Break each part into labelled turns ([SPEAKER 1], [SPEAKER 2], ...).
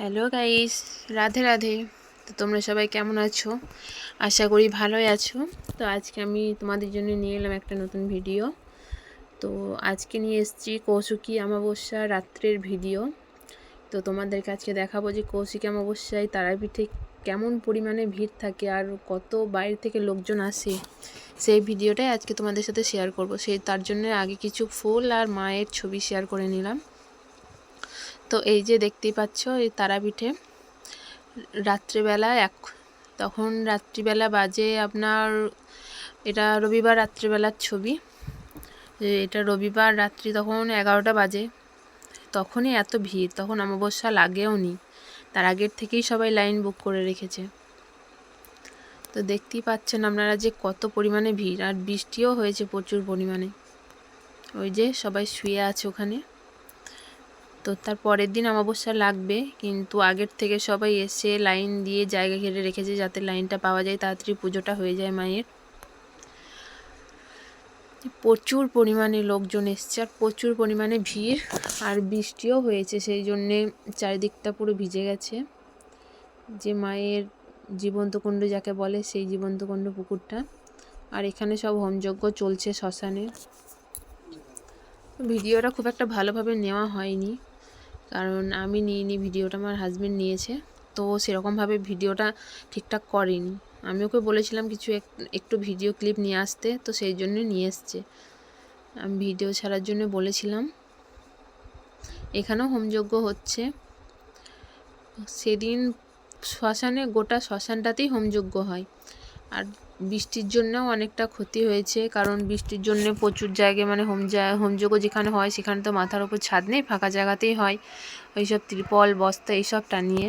[SPEAKER 1] Hello guys Radhe Radhe. তো তোমরা সবাই কেমন আছো? আশা করি ভালোই আছো। তো আজকে আমি তোমাদের জন্য নিয়ে এলাম একটা নতুন ভিডিও তো আজকে নিয়ে এসেছি কৌশিকী অমাবস্যা রাত্রের ভিডিও তো তোমাদেরকে আজকে দেখাবো যে কৌশিকী অমাবস্যায় তারাপীঠে কেমন পরিমাণে ভিড় থাকে আর কত বাইরে থেকে লোকজন আসে। সেই ভিডিওটাই আজকে তোমাদের সাথে শেয়ার করব। সেই, তার জন্য আগে কিছু ফুল আর মায়ের ছবি শেয়ার করে নিলাম। তো এই যে দেখতেই পাচ্ছ, এই তারাপীঠে রাত্রেবেলা এক, তখন রাত্রিবেলা বাজে আপনার, এটা রবিবার রাত্রিবেলার ছবি। যে এটা রবিবার রাত্রি তখন এগারোটা বাজে। তখনই এত ভিড়, তখন অমাবস্যা লাগেও নি। তার আগের থেকেই সবাই লাইন বুক করে রেখেছে। তো দেখতেই পাচ্ছেন আপনারা যে কত পরিমাণে ভিড়, আর বৃষ্টিও হয়েছে প্রচুর পরিমাণে। ওই যে সবাই শুয়ে আছে ওখানে। তো তার পরের দিন অমাবস্যা লাগবে, কিন্তু আগের থেকে সবাই এসে লাইন দিয়ে জায়গা ঘিরে রেখেছে যাতে লাইনটা পাওয়া যায়, তাড়াতাড়ি পুজোটা হয়ে যায় মায়ের। প্রচুর পরিমাণে লোকজন এসছে আর প্রচুর পরিমাণে ভিড় আর বৃষ্টিও হয়েছে, সেই জন্যে চারিদিকটা পুরো ভিজে গেছে। যে মায়ের জীবন্ত কুণ্ড যাকে বলে সেই জীবন্ত কুণ্ড পুকুরটা। আর এখানে সব হোমযজ্ঞ চলছে শ্মশানে। ভিডিওটা খুব একটা ভালোভাবে নেওয়া হয়নি। কারণ আমি নিইনি ভিডিওটা আমার হাজব্যান্ড নিয়েছে। তো সেরকমভাবে ভিডিওটা ঠিকঠাক করেনি। আমি ওকে বলেছিলাম কিছু একটু ভিডিও ক্লিপ নিয়ে আসতে, তো সেই জন্য নিয়ে এসছে। আমি ভিডিও ছাড়ার জন্য বলেছিলাম। এখানেও হোমযজ্ঞ হচ্ছে। সেদিন শ্মশানে, গোটা শ্মশানটাতেই হোমযজ্ঞ হয়। আর বৃষ্টির জন্যও অনেকটা ক্ষতি হয়েছে, কারণ বৃষ্টির জন্য প্রচুর জায়গায় মানে হোম হোমযজ্ঞ যেখানে হয় সেখানে তো মাথার ওপর ছাদ নেই, ফাঁকা জায়গাতেই হয়। ওইসব ত্রিপল, বস্তা এইসব টানিয়ে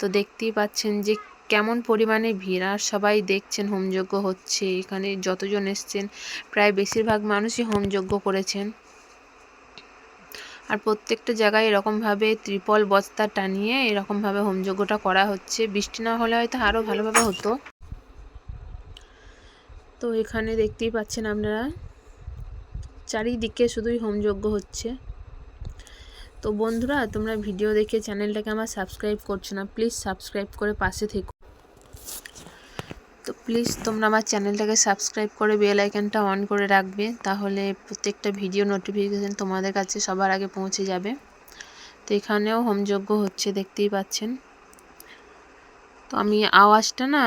[SPEAKER 1] তো দেখতেই পাচ্ছেন যে কেমন পরিমাণে ভিড়, আর সবাই দেখছেন হোমযজ্ঞ হচ্ছে, এখানে যতজন এসছেন, প্রায় বেশিরভাগ মানুষই হোমযজ্ঞ করেছেন। আর প্রত্যেকটা জায়গায় এরকমভাবে ত্রিপল, বস্তা টানিয়ে এরকমভাবে হোমযজ্ঞটা করা হচ্ছে। বৃষ্টি না হলে হয়তো আরও ভালোভাবে হতো। তো এখানে দেখতেই পাচ্ছেন আপনারা। চারিদিকে শুধুই হোমযজ্ঞ হচ্ছে। তো বন্ধুরা, তোমরা ভিডিও দেখে চ্যানেলটাকে আমার সাবস্ক্রাইব করছ না, প্লিজ সাবস্ক্রাইব করে পাশে থেকো। তো প্লিজ তোমরা আমার চ্যানেলটাকে সাবস্ক্রাইব করে বেল আইকনটা অন করে রাখবে, তাহলে প্রত্যেকটা ভিডিও নোটিফিকেশান তোমাদের কাছে সবার আগে পৌঁছে যাবে। তো এখানেও হোমযজ্ঞ হচ্ছে, দেখতেই পাচ্ছেন। তো আমি আওয়াজটা না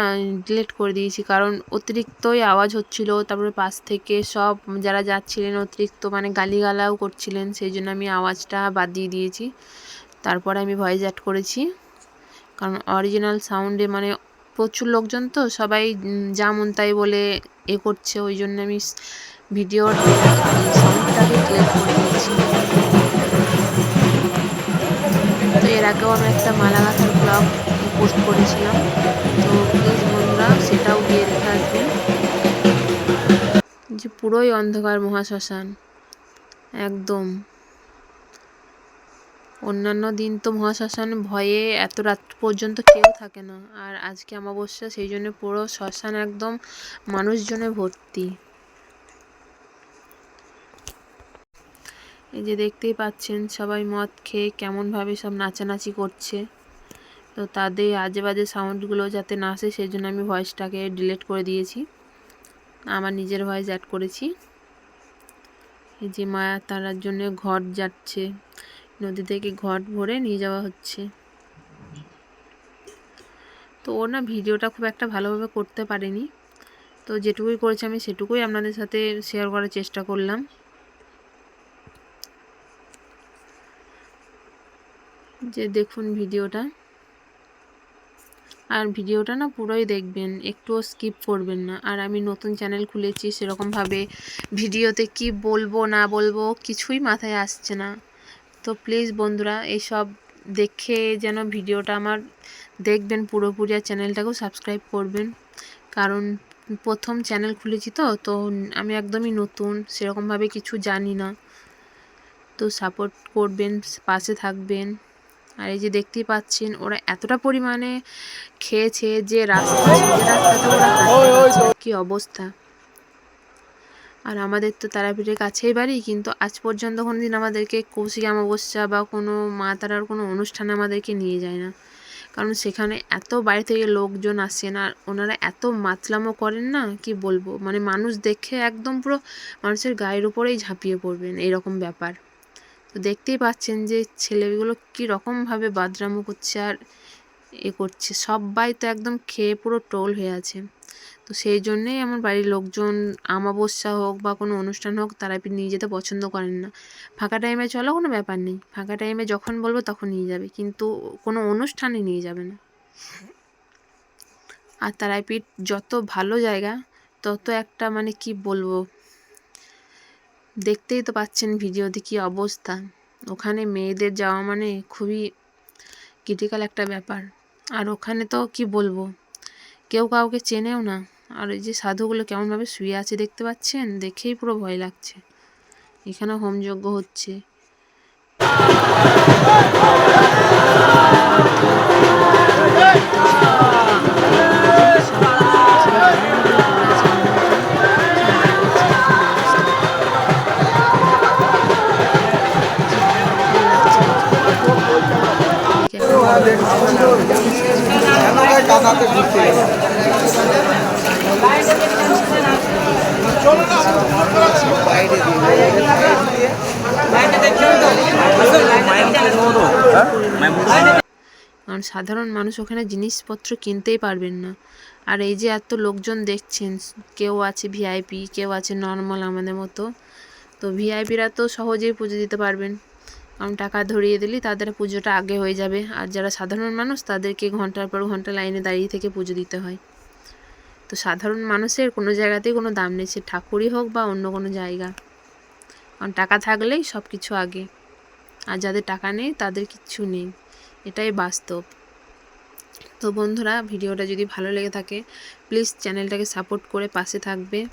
[SPEAKER 1] ডিলেট করে দিয়েছি। কারণ অতিরিক্তই আওয়াজ হচ্ছিল, তারপরে পাশ থেকে সব যারা যাচ্ছিলেন অতিরিক্ত মানে গালিগালাও করছিলেন, সেই জন্য আমি আওয়াজটা বাদ দিয়ে দিয়েছি। তারপরে আমি ভয়েস অ্যাড করেছি। কারণ অরিজিনাল সাউন্ডে মানে প্রচুর লোকজন তো, সবাই যেমন তাই বলে এ করছে, ওই জন্য আমি ভিডিওর সাউন্ডটাকে ডিলেট করে দিয়েছি। তো এর আগেও আমি একটা মালাগাথার ব্লগ পোস্ট করেছিলাম। তো প্লিজ বন্ধুরা, সেটাও গিয়ে দেখে আসবেন যে পুরোই অন্ধকার মহাশ্মশান। একদম। অন্যান্য দিন তো মহাশ্মশান ভয়ে এত রাত পর্যন্ত কেউ থাকে না। আর আজকে অমাবস্যা, সেই জন্য পুরো শ্মশান একদম মানুষজনে ভর্তি। এই যে দেখতেই পাচ্ছেন সবাই মদ খেয়ে কেমনভাবে সব নাচানাচি করছে। তো তাদের আজে বাজে সাউন্ডগুলো যাতে না আসে সেই জন্য আমি ভয়েসটাকে ডিলিট করে দিয়েছি। আমার নিজের ভয়েস অ্যাড করেছি। এই যে মায়া তারার জন্য ঘট যাচ্ছে। নদী থেকে ঘট ভরে নিয়ে যাওয়া হচ্ছে। তো ও না ভিডিওটা খুব একটা ভালোভাবে করতে পারেনি। তো যেটুকুই করেছি আমি সেটুকুই আপনাদের সাথে শেয়ার করার চেষ্টা করলাম। যে দেখুন ভিডিওটা। আর ভিডিওটা না পুরোই দেখবেন, একটুও স্কিপ করবেন না। আর আমি নতুন চ্যানেল খুলেছি, সেরকমভাবে ভিডিওতে কি বলব, না বলব কিছুই মাথায় আসছে না। তো প্লিজ বন্ধুরা, এইসব দেখে যেন ভিডিওটা আমার দেখবেন পুরোপুরি আর চ্যানেলটাকেও সাবস্ক্রাইব করবেন। কারণ প্রথম চ্যানেল খুলেছি তো তো আমি একদমই নতুন, সেরকমভাবে কিছু জানি না। তো সাপোর্ট করবেন, পাশে থাকবেন। আর এই যে দেখতেই পাচ্ছেন ওরা এতটা পরিমাণে খেয়েছে যে রাস্তা রাস্তাতে ওরা কি অবস্থা? আর আমাদের তো তারাপীঠের কাছেই বাড়ি কিন্তু আজ পর্যন্ত কোনো দিন আমাদেরকে কৌশিক অমাবস্যা বা কোনো মা তারার কোনো অনুষ্ঠানে আমাদেরকে নিয়ে যায় না। কারণ সেখানে এত বাইরে থেকে লোকজন আসেন আর ওনারা এত মাতলামো করেন না কি বলব? মানে মানুষ দেখে একদম পুরো মানুষের গায়ের উপরেই ঝাঁপিয়ে পড়বেন এরকম ব্যাপার। তো দেখতেই পাচ্ছেন যে ছেলেগুলো কী রকমভাবে বাদরামো করছে আর এ করছে। সবাই তো একদম খেয়ে পুরো টোল হয়ে আছে। তো সেই জন্যেই আমার বাড়ির লোকজন, আমাবস্যা হোক বা কোনো অনুষ্ঠান হোক তারাপীঠ নিয়ে যেতে পছন্দ করেন না। ফাঁকা টাইমে চলো কোনো ব্যাপার নেই। ফাঁকা টাইমে যখন বলব তখন নিয়ে যাবে। কিন্তু কোনো অনুষ্ঠানে নিয়ে যাবে না। আর তারাপীঠ যত ভালো জায়গা, তত একটা মানে কি বলব? দেখতেই তো পাচ্ছেন ভিডিওতে কী অবস্থা। ওখানে মেয়েদের যাওয়া মানে খুবই ক্রিটিক্যাল একটা ব্যাপার। আর ওখানে তো কি বলব, কেউ কাউকে চেনেও না। আর এই যে সাধুগুলো কেমনভাবে শুয়ে আছে দেখতে পাচ্ছেন? দেখেই পুরো ভয় লাগছে। এখানে হোমযজ্ঞ হচ্ছে। কারণ সাধারণ মানুষ ওখানে জিনিসপত্র কিনতেই পারবেন না। আর এই যে এত লোকজন দেখছেন, কেউ আছে ভিআইপি কেউ আছে নর্মাল আমাদের মতো, তো ভিআইপিরা তো সহজেই পুজো দিতে পারবেন। কারণ টাকা ধরিয়ে দিলেই তাদের পুজোটা আগে হয়ে যাবে। আর যারা সাধারণ মানুষ, তাদেরকে ঘণ্টার পর ঘণ্টা লাইনে দাঁড়িয়ে থেকে পুজো দিতে হয়। তো সাধারণ মানুষের কোনো জায়গাতেই কোনো দাম নেই, সে ঠাকুরই হোক বা অন্য কোনো জায়গা। কারণ টাকা থাকলেই সব কিছু আগে। আর যাদের টাকা নেই, তাদের কিচ্ছু নেই। এটাই বাস্তব। তো বন্ধুরা, ভিডিওটা যদি ভালো লেগে থাকে প্লিজ চ্যানেলটাকে সাপোর্ট করে পাশে থাকবে।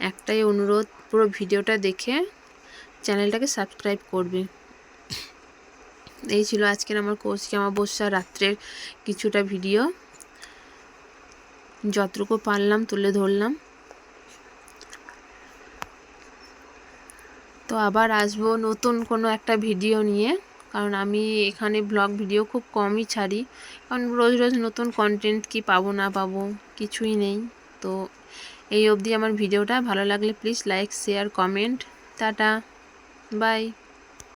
[SPEAKER 1] একটাই অনুরোধ, পুরো ভিডিওটা দেখে চ্যানেলটাকে সাবস্ক্রাইব করবে। এই ছিল আজকের আমার কৌশিক অমাবস্যা রাত্রের কিছুটা ভিডিও যতটুকু পারলাম তুলে ধরলাম। তো আবার আসব নতুন কোনো একটা ভিডিও নিয়ে, কারণ আমি এখানে ব্লগ ভিডিও খুব কমই ছাড়ি। কারণ রোজ রোজ নতুন কন্টেন্ট কি পাবো না পাবো কিছুই নেই। তো এই অবধি আমার ভিডিওটা ভালো লাগলে please like share comment tata. Bye